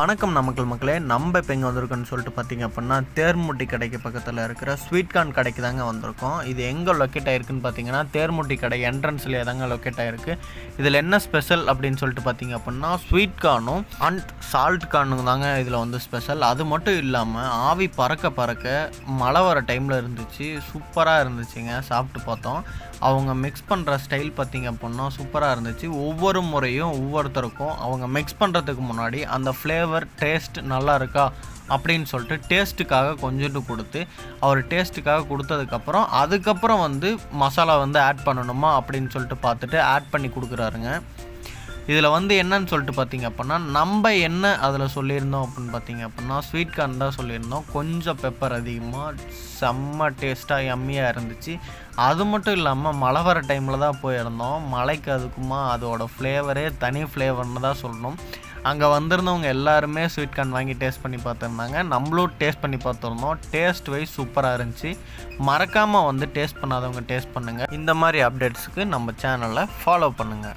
வணக்கம் நமக்கள் மக்களே நம்ம இப்போ எங்கே வந்திருக்கோம்னு சொல்லிட்டு பார்த்தீங்க அப்படின்னா தேர்முட்டி கடைக்கு பக்கத்தில் இருக்கிற ஸ்வீட் கார்ன் கடைக்கு தாங்க வந்திருக்கோம். இது எங்கே லொக்கேட் ஆயிருக்குன்னு பார்த்தீங்கன்னா தேர்முட்டி கடை என்ட்ரன்ஸ்லேயே தாங்க லொக்கேட் ஆயிருக்கு. இதில் என்ன ஸ்பெஷல் அப்படின்னு சொல்லிட்டு பார்த்தீங்க அப்படின்னா ஸ்வீட் கார்னும் அண்ட் சால்ட் கார்னும் தாங்க இதில் வந்து ஸ்பெஷல் அது மட்டும் இல்லாமல் ஆவி பறக்க பறக்க மழை வர டைமில் இருந்துச்சு. சூப்பராக இருந்துச்சுங்க. சாப்பிட்டு பார்த்தோம். அவங்க மிக்ஸ் பண்ணுற ஸ்டைல் பார்த்தீங்க அப்படின்னா சூப்பராக இருந்துச்சு. ஒவ்வொரு முறையும் ஒவ்வொருத்தருக்கும் அவங்க மிக்ஸ் பண்ணுறதுக்கு முன்னாடி அந்த ஃப்ளேவர் டேஸ்ட் நல்லா இருக்கா அப்படின்னு சொல்லிட்டு டேஸ்ட்டுக்காக கொஞ்சோண்டு கொடுத்து அவர் டேஸ்ட்டுக்காக கொடுத்ததுக்கப்புறம் அதுக்கப்புறம் வந்து மசாலா வந்து ஆட் பண்ணணுமா அப்படின்னு சொல்லிட்டு பார்த்துட்டு ஆட் பண்ணி கொடுக்குறாருங்க. இதில் வந்து என்னன்னு சொல்லிட்டு பார்த்தீங்க அப்படின்னா நம்ம என்ன அதில் சொல்லியிருந்தோம் அப்படின்னு பார்த்தீங்க அப்படின்னா ஸ்வீட் கார்ன் தான் சொல்லியிருந்தோம். கொஞ்சம் பெப்பர் அதிகமாக செம்ம டேஸ்ட்டாக எம்மியாக இருந்துச்சு. அது மட்டும் இல்லாமல் மழை வர டைமில் தான் போயிருந்தோம். மழைக்கு அதுக்குமா அதோடய ஃப்ளேவரே தனி ஃப்ளேவர்னு தான் சொல்லணும். அங்கே வந்திருந்தவங்க எல்லாருமே ஸ்வீட் கார்ன் வாங்கி டேஸ்ட் பண்ணி பார்த்துருந்தாங்க. நம்மளும் டேஸ்ட் பண்ணி பார்த்துருந்தோம். டேஸ்ட் வைஸ் சூப்பராக இருந்துச்சு. மறக்காமல் வந்து டேஸ்ட் பண்ணாதவங்க டேஸ்ட் பண்ணுங்கள் இந்த மாதிரி அப்டேட்ஸுக்கு நம்ம சேனலை ஃபாலோ பண்ணுங்கள்